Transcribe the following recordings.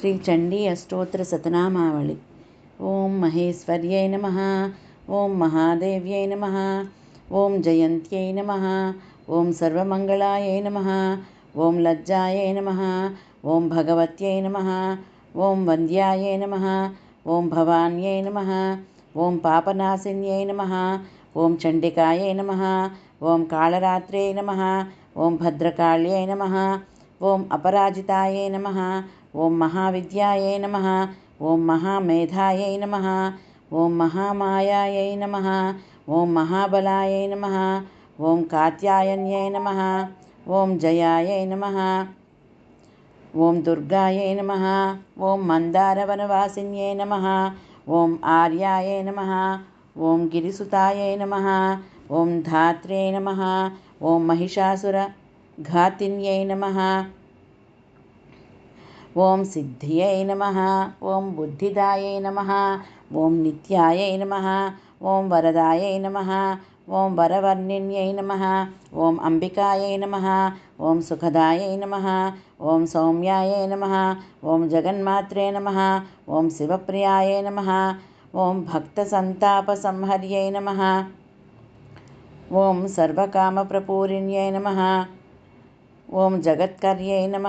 శ్రీ చండీ అష్టోత్తర శతనామావళి ఓం మహేశ్వర్యై నమ ఓం మహాదేవ్యై నమ ఓం జయంత్యై నమ ఓం సర్వమంగళాయై నమ ఓం లజ్జాయై నమ ఓం భగవత్యై నమ ఓం వంద్యాయై నమ ఓం భవాన్యై నమ ఓం పాపనాశిన్యై నమ ఓం చండికాయై నమ ఓం కాళరాత్రే నమ ఓం భద్రకాళ్యై నమ ఓం అపరాజితాయై నమ ఓం మహావిద్యాయై నమ ఓం మహామేధాయై నమ ఓం మహామాయాయై నమ ఓం మహాబలాయై నమ ఓం కాత్యాయన్యై నమ ఓం జయాయై నమ ఓం దుర్గాయై నమ ఓం మందారవనవాసిన్యై నమ ఓం ఆర్యాయై నమ ఓం గిరిసుతాయై నమ ఓం ధాత్రే నమ ఓం మహిషాసుర ఘాతిన్యై నమ ఓం సిద్ధియై నమ ఓం బుద్ధిదాయై నమ ఓం నిత్యాయై నమ ఓం వరదాయై నమ ఓం వరవర్ణిన్యై నమ ఓం అంబికాయై నమ ఓం సుఖదాయై నమ ఓం సౌమ్యాయై నమ ఓం జగన్మాత్రే నమ ఓం శివప్రియాయై నమ ఓం భక్తసంతాపసంహర్యై నమ ఓం సర్వకామప్రపూరిణ్యై నమ ఓం జగత్కర్యై నమ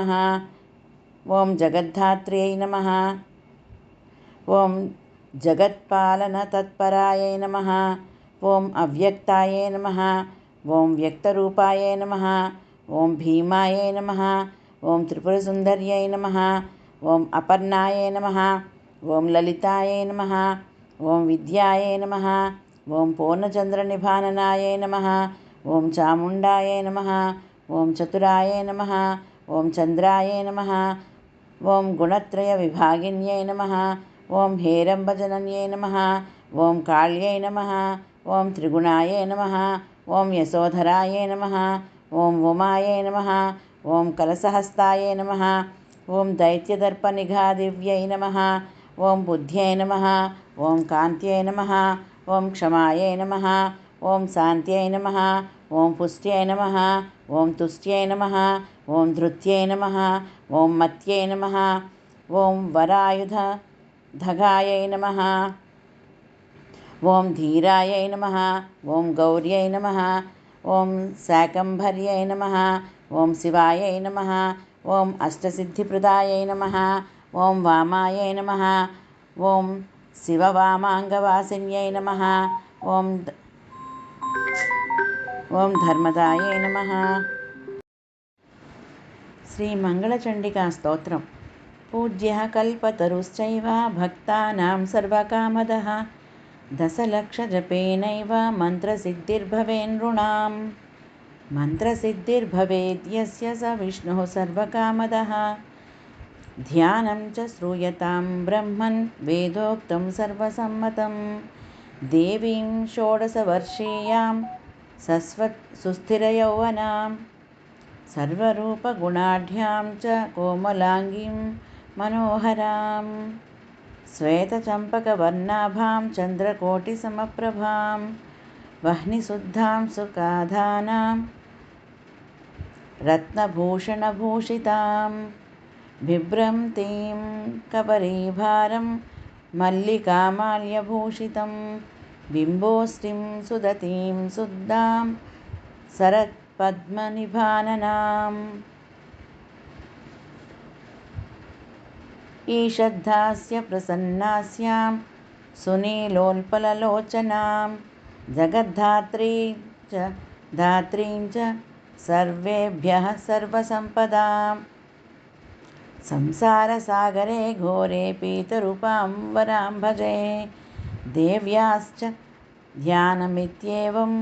ఓం జగద్ధాత్ర్యై నమ ఓం జగత్పాలన జగత్పాలనతత్పరాయై నమ ఓం అవ్యక్తాయై నమ ఓం వ్యక్తరూపాయై నమ ఓం భీమాయై నమ ఓం త్రిపురసుందర్యై నమ ఓం అపర్ణాయై నమ ఓం లలితాయై నమ ఓం విద్యాయై నమ ఓం పూర్ణచంద్రనిభాననాయై నమ ఓం చాముండాయై నమ ఓం చతురాయై నమ ఓం చంద్రాయై నమ ఓం గుణత్రయ విభాగిన్యై నమ ఓం హేరంబజనన్యై నమ ఓం కాళ్యై నమ ఓం త్రిగుణాయై నమ ఓం యశోధరాయై నమ ఓం ఉమాయై నమ ఓం కలసహస్తాయై నమ ఓం దైత్యదర్పనిఘాదివ్యై నమ ఓం బుద్ధ్యై నమ ఓం కాంత్యై నమ ఓం క్షమాయై నమ ఓం శాంత్యై నమ ఓం పుష్ట్యై నమ ఓం తుష్ట్యై నమ ఓం ధృత్యై నమ ఓం మత్యై నమ ఓం వరాయుధ ధగాయై నమ ఓం ధీరాయై నమ ఓం గౌర్యై నమ ఓం శాకంభర్యై నమ ఓం శివాయై నమ ఓం అష్టసిద్ధిప్రదాయై నమ ఓం వామాయై నమ ఓం శివవామాంగవాసిన్యై నమ ఓం ఓం ధర్మదాయై श्रीमङ्गलचण्डिकास्तोत्रं पूज्यः कल्पतरुश्चैव भक्तानां सर्वकामदः। दशलक्षजपेनैव मन्त्रसिद्धिर्भवेन्नृणां मन्त्रसिद्धिर्भवेद् यस्य स विष्णुः सर्वकामदः। ध्यानं च श्रूयतां ब्रह्मन् वेदोक्तं सर्वसम्मतं देवीं षोडशवर्षीयां सस्वत् सुस्थिरयौवनां सर्वरूपगुणाढ्यां च कोमलाङ्गीं मनोहरां। श्वेतचम्पकवर्णाभां, चन्द्रकोटिसमप्रभां, वह्निशुद्धां सुकाधानां रत्नभूषणभूषितां बिभ्रंतीं कबरीभारं, मल्लिकामाल्यभूषितं बिम्बोष्टिं सुदतीं शुद्धां सरत् पद्मनिभाननाम्। ईषद्धास्य प्रसन्नास्यां सुनीलोल्पललोचनां जगद्धात्रीं च धात्रीं च सर्वेभ्यः सर्वसम्पदां संसारसागरे घोरे पीतरूपां वरां भजे देव्याश्च ध्यानमित्येवं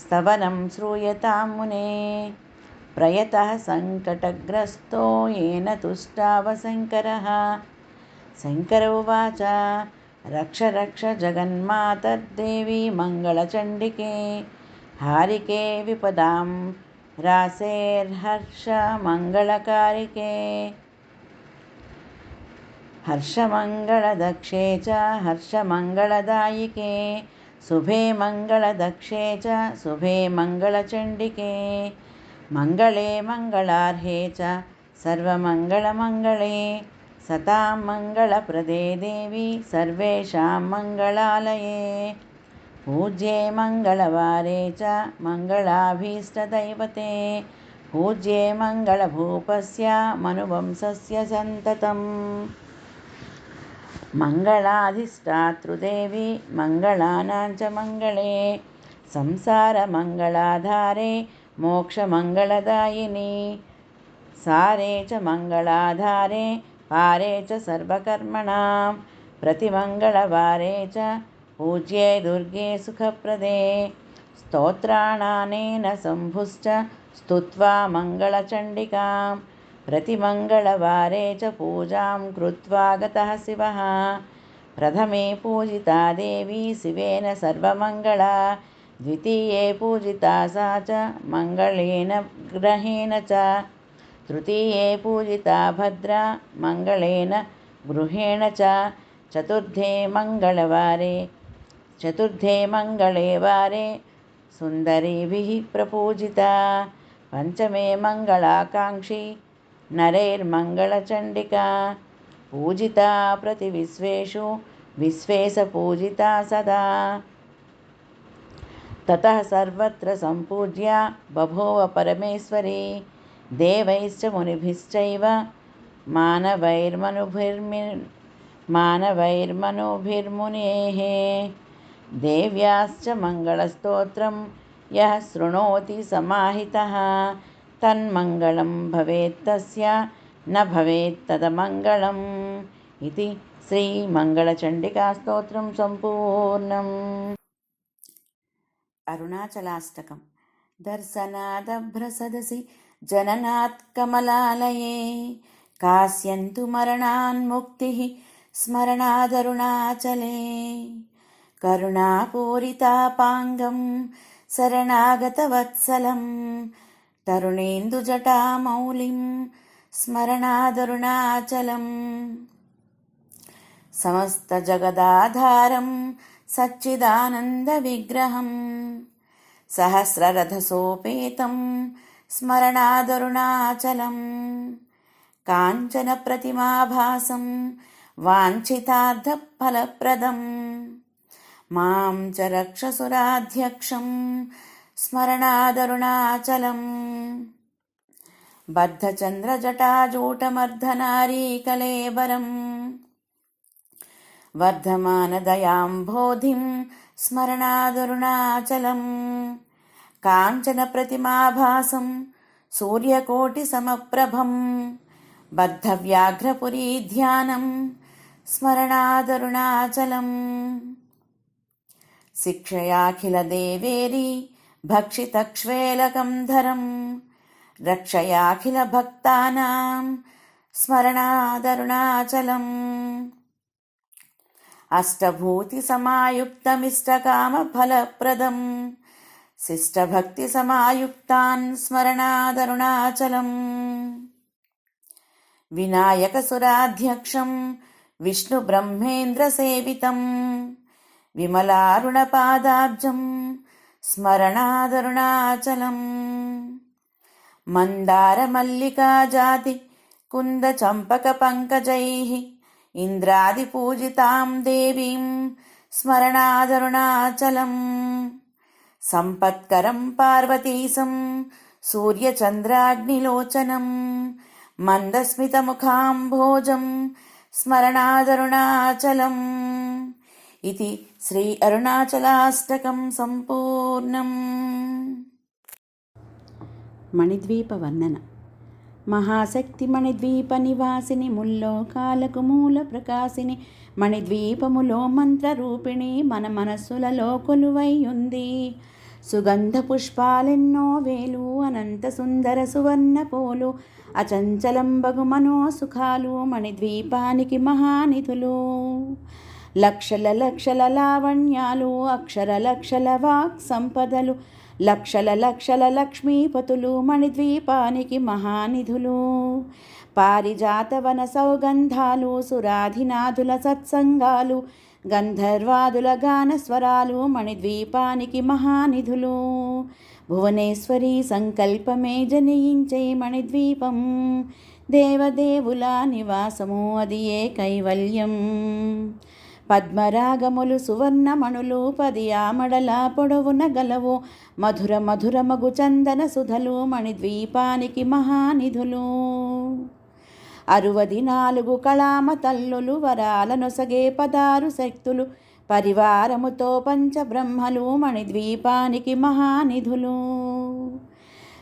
स्तवनं श्रूयतां मुने। प्रयतः सङ्कटग्रस्तो येन तुष्टावशङ्करः। शङ्कर उवाच रक्ष रक्ष जगन्मातद्देवी मङ्गलचण्डिके हारिके विपदां रासेर्हर्षमङ्गलकारिके हर्षमङ्गलदक्षे च हर्षमङ्गलदायिके शुभे मङ्गलदक्षे च शुभे मङ्गलचण्डिके मङ्गले मङ्गलार्हे च सर्वमङ्गलमङ्गले। सतां मङ्गलप्रदे देवी सर्वेषां मङ्गलालये पूज्ये मङ्गलवारे च मङ्गलाभीष्टदैवते पूज्ये मङ्गलभूपस्य मनुवंशस्य सन्ततम् मङ्गलाधिष्ठातृदेवी मङ्गलानां च मङ्गले संसारमङ्गलाधारे मोक्षमङ्गलदायिनी सारे च मङ्गलाधारे पारे च सर्वकर्मणां प्रतिमङ्गलवारे च पूज्ये दुर्गे सुखप्रदे स्तोत्राणानेन सम्भुश्च स्तुत्वा मङ्गलचण्डिकां प्रतिमङ्गलवारे च पूजां कृत्वा गतः शिवः। प्रथमे पूजिता देवी शिवेन सर्वमङ्गला, द्वितीये पूजिता सा च मङ्गलेन ग्रहेण च, तृतीये पूजिता भद्रा मङ्गलेन गृहेण च, चतुर्थे मङ्गलवारे, चतुर्थे मङ्गले वारे सुन्दरीभिः प्रपूजिता, पञ्चमे मङ्गलाकाङ्क्षी नरैर्मङ्गलचण्डिका पूजिता प्रतिविश्वेषु विश्वेशपूजिता सदा। ततः सर्वत्र सम्पूज्या बभूव परमेश्वरी देवैश्च मुनिभिश्चैव मानवैर्मनुभिर्मि मानवैर्मनुभिर्मुनेः। देव्याश्च मङ्गलस्तोत्रं यः शृणोति समाहितः तन्मङ्गलं भवेत् तस्य न भवेत् तदमङ्गलम् इति श्रीमङ्गलचण्डिकास्तोत्रं सम्पूर्णम् अरुणाचलाष्टकं दर्शनादभ्रसदसि जननात् कमलालये कास्यन्तु मरणान्मुक्तिः स्मरणादरुणाचले करुणापूरितापाङ्गं తరుణేందుజటామౌలిం స్మరణాదరుణాచలం సమస్త జగదాధారం సచ్చిదానంద విగ్రహం. సహస్రరథసోపేతం స్మరణాదరుణాచలం కాంచన ప్రతిమాభాసం వాంఛితార్థఫలప్రదం. మాం చ రక్షసురాధ్యక్షం స్మరణాదరుణాచలం. బద్ధచంద్రజటాజూటమర్ధనారీకలేబరం. వర్ధమానదయాంబోధిం స్మరణాదరుణాచలం. కాంచన ప్రతిమాభాసం సూర్యకోటి సమప్రభం బద్ధవ్యాఘ్రపురీ ధ్యానం స్మరణాదరుణాచలం. శిక్షయాఖిల దేవేరి धरम् रक्षयाखिलभक्तानां स्मरणादरुणाचलम् अष्टभूतिसमायुक्तमिष्टकामफलप्रदं शिष्टभक्तिसमायुक्तान् स्मरणादरुणाचलम् विनायकसुराध्यक्षं विष्णुब्रह्मेन्द्रसेवितं స్మరణాదరుణాచలం. మందార మల్లికా జాతి కుంద చంపక పంకజై ఇంద్రాది పూజితాం దేవీం స్మరణాదరుణాచలం. సంపత్కరం పార్వతీశం సూర్యచంద్రాగ్నిలోచనం మందస్మితముఖాం భోజం స్మరణాదరుణాచలం. ఇది శ్రీ అరుణాచలాష్టకం సంపూర్ణం మణిద్వీప వర్ణన మహాశక్తి మణిద్వీప నివాసిని ముల్లోకాలకు మూల ప్రకాశిని మణిద్వీపములో మంత్రరూపిణి మన మనస్సులలో కొలువై ఉంది సుగంధ పుష్పాలెన్నో వేలు అనంత సుందర సువర్ణ పూలు అచంచలంబగు మనోసుఖాలు మణిద్వీపానికి మహానిధులు। లక్షల లక్షల లావణ్యాలు అక్షర లక్షల వాక్ సంపదలు లక్షల లక్షల లక్ష్మీపతులు మణిద్వీపానికి మహానిధులు. పారిజాతవన సౌగంధాలు సురాధినాథుల సత్సంగాలు గంధర్వాదుల గానస్వరాలు మణిద్వీపానికి మహానిధులు. భువనేశ్వరి సంకల్పమే జనయించే మణిద్వీపం దేవదేవుల నివాసము అది ఏ కైవల్యం? పద్మరాగములు సువర్ణమణులు పది ఆమడల పొడవున గలవు. మధుర మధురమగు చందన సుధలు మణిద్వీపానికి మహానిధులు. అరువది నాలుగు కళామ తల్లులు వరాలనొసగే పదారు శక్తులు. పరివారముతో పంచబ్రహ్మలు మణిద్వీపానికి మహానిధులు.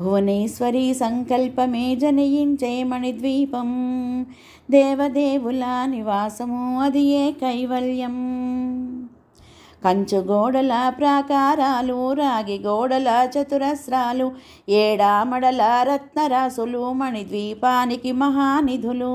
భువనేశ్వరి సంకల్పమే జనయించే మణిద్వీపం. దేవదేవుల నివాసము అది ఏ కైవల్యం? కంచు గోడల ప్రాకారాలు రాగి గోడల చతురస్రాలు ఏడామడల రత్నరాసులు మణిద్వీపానికి మహానిధులు.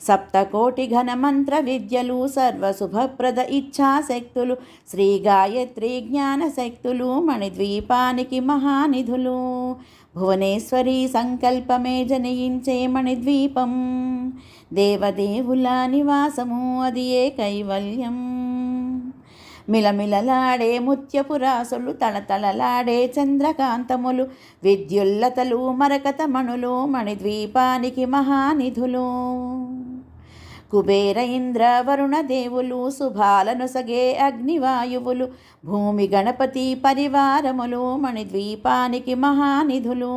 సప్తకోటి ఘనమంత్ర విద్యలు సర్వశుభప్రద ఇచ్ఛాశక్తులు శ్రీ గాయత్రి జ్ఞానశక్తులు మణిద్వీపానికి మహానిధులు. భువనేశ్వరి సంకల్పమే జనయించే మణిద్వీపం. దేవదేవుల నివాసము అది ఏ కైవల్యం? మిలమిలలాడే ముత్యపురాసులు తళతళలాడే చంద్రకాంతములు విద్యుల్లతలు మరకతమణులు మణిద్వీపానికి మహానిధులు. కుబేర ఇంద్ర వరుణ దేవులు శుభాలనొసగే అగ్నివాయువులు భూమి గణపతి పరివారములు మణిద్వీపానికి మహానిధులు.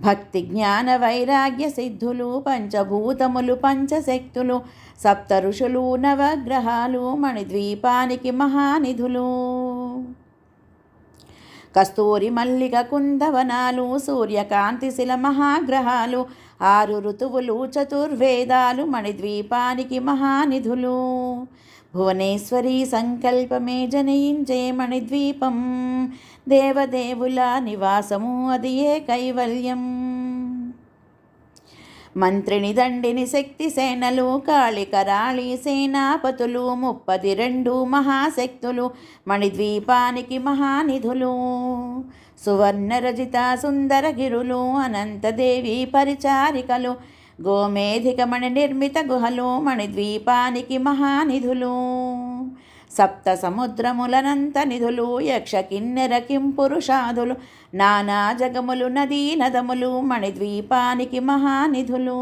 భక్తి జ్ఞాన వైరాగ్య సిద్ధులు పంచభూతములు పంచశక్తులు సప్త ఋషులు నవగ్రహాలు మణిద్వీపానికి మహానిధులు. కస్తూరి మల్లిక కుందవనాలు సూర్యకాంతి శిల మహాగ్రహాలు ఆరు ఋతువులు చతుర్వేదాలు మణిద్వీపానికి మహానిధులు. భువనేశ్వరి సంకల్పమే జనయించే మణిద్వీపం. దేవదేవుల నివాసము అది ఏ కైవల్యం? మంత్రిని దండిని శక్తి సేనలు కాళికరాళి సేనాపతులు ముప్పది రెండు మహాశక్తులు మణిద్వీపానికి మహానిధులు. సువర్ణరజిత సుందరగిరులు అనంతదేవి పరిచారికలు గోమేధికమణి నిర్మిత గుహలు మణిద్వీపానికి మహానిధులు సప్త సముద్రములనంత నిధులు యక్ష కిన్నెర పురుషాదులు నానా జగములు నదీ నదములు మణిద్వీపానికి మహానిధులు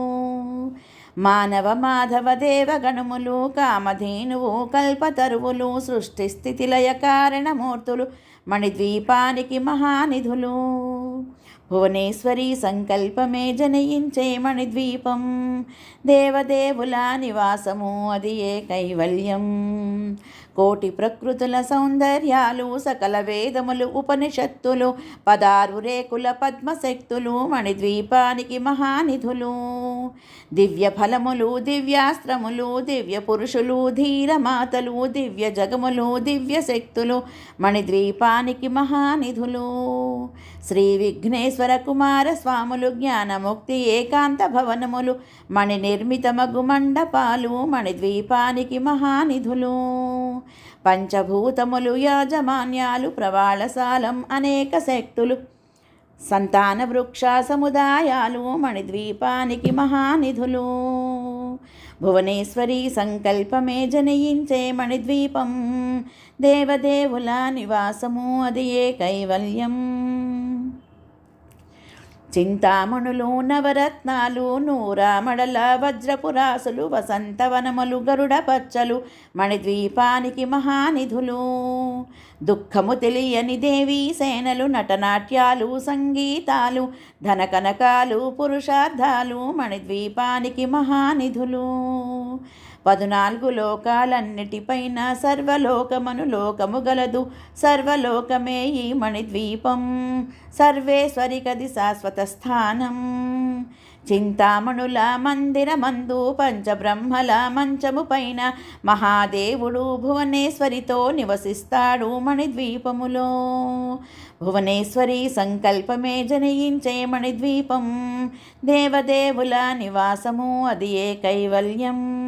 మానవ మాధవ దేవగణములు కామధేనువు కల్పతరువులు సృష్టి స్థితిలయ కారణమూర్తులు మణిద్వీపానికి మహానిధులు భువనేశ్వరి సంకల్పమే జనయించే మణిద్వీపం. దేవదేవుల నివాసము అది ఏ కైవల్యం? కోటి ప్రకృతుల సౌందర్యాలు సకల వేదములు ఉపనిషత్తులు పదారు రేకుల పద్మశక్తులు మణిద్వీపానికి మహానిధులు. దివ్య ఫలములు దివ్యాస్త్రములు దివ్య పురుషులు ధీరమాతలు దివ్య జగములు దివ్య శక్తులు మణిద్వీపానికి మహానిధులు. శ్రీ విఘ్నేశ్వర కుమార స్వాములు జ్ఞానముక్తి ఏకాంత భవనములు మణి నిర్మితమగు మండపాలు మణిద్వీపానికి మహానిధులు. పంచభూతములు యాజమాన్యాలు ప్రవాళసాలం అనేక శక్తులు సంతాన వృక్ష సముదాయాలు మణిద్వీపానికి మహానిధులు. భువనేశ్వరి సంకల్పమే జనయించే మణిద్వీపం దేవదేవుల నివాసము అది ఏ కైవల్యం చింతామణులు నవరత్నాలు నూరామడల వజ్రపురాసులు వసంతవనములు గరుడ పచ్చలు మణిద్వీపానికి మహానిధులు. దుఃఖము తెలియని దేవీ సేనలు నటనాట్యాలు సంగీతాలు ధనకనకాలు పురుషార్థాలు మణిద్వీపానికి మహానిధులు. పదునాలుగు లోకాలన్నిటిపైన సర్వలోకమను లోకము గలదు. సర్వలోకమే ఈ మణిద్వీపం. సర్వేశ్వరి కది శాశ్వత స్థానం. చింతామణుల మందిరమందు పంచబ్రహ్మల మంచము పైన మహాదేవుడు భువనేశ్వరితో నివసిస్తాడు మణిద్వీపములో. భువనేశ్వరి సంకల్పమే జనయించే మణిద్వీపం. దేవదేవుల నివాసము అది ఏ కైవల్యం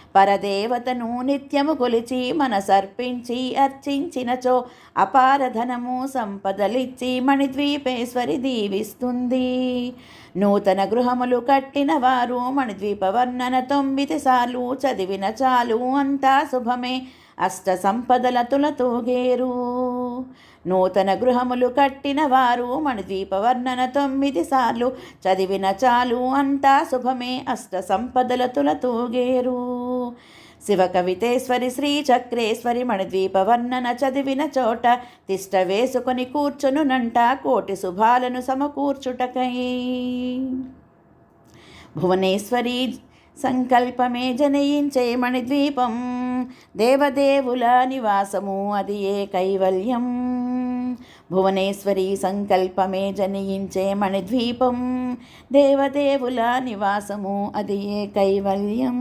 పరదేవతను నిత్యము కొలిచి మనసర్పించి అర్చించినచో అపారధనము సంపదలిచ్చి మణిద్వీపేశ్వరి దీవిస్తుంది. నూతన గృహములు కట్టిన వారు మణిద్వీప వర్ణన తొమ్మిది సార్లు చదివిన చాలు అంతా శుభమే. అష్ట సంపదల తులతూగేరు నూతన గృహములు కట్టిన వారు మణిద్వీప వర్ణన తొమ్మిది సార్లు. చదివిన చాలు అంతా శుభమే అష్ట సంపదల తులతూగేరు శివ కవితేశ్వరి శ్రీ చక్రేశ్వరి మణిద్వీప వర్ణన చదివిన చోట తిష్ట వేసుకొని కూర్చునునంట కోటి శుభాలను సమకూర్చుటకై. భువనేశ్వరి సంకల్పమే జనయించే మణిద్వీపం. దేవదేవుల నివాసము అది ఏ కైవల్యం? భువనేశ్వరి సంకల్పమే జనయించే మణిద్వీపం. దేవదేవుల నివాసము అది ఏ కైవల్యం?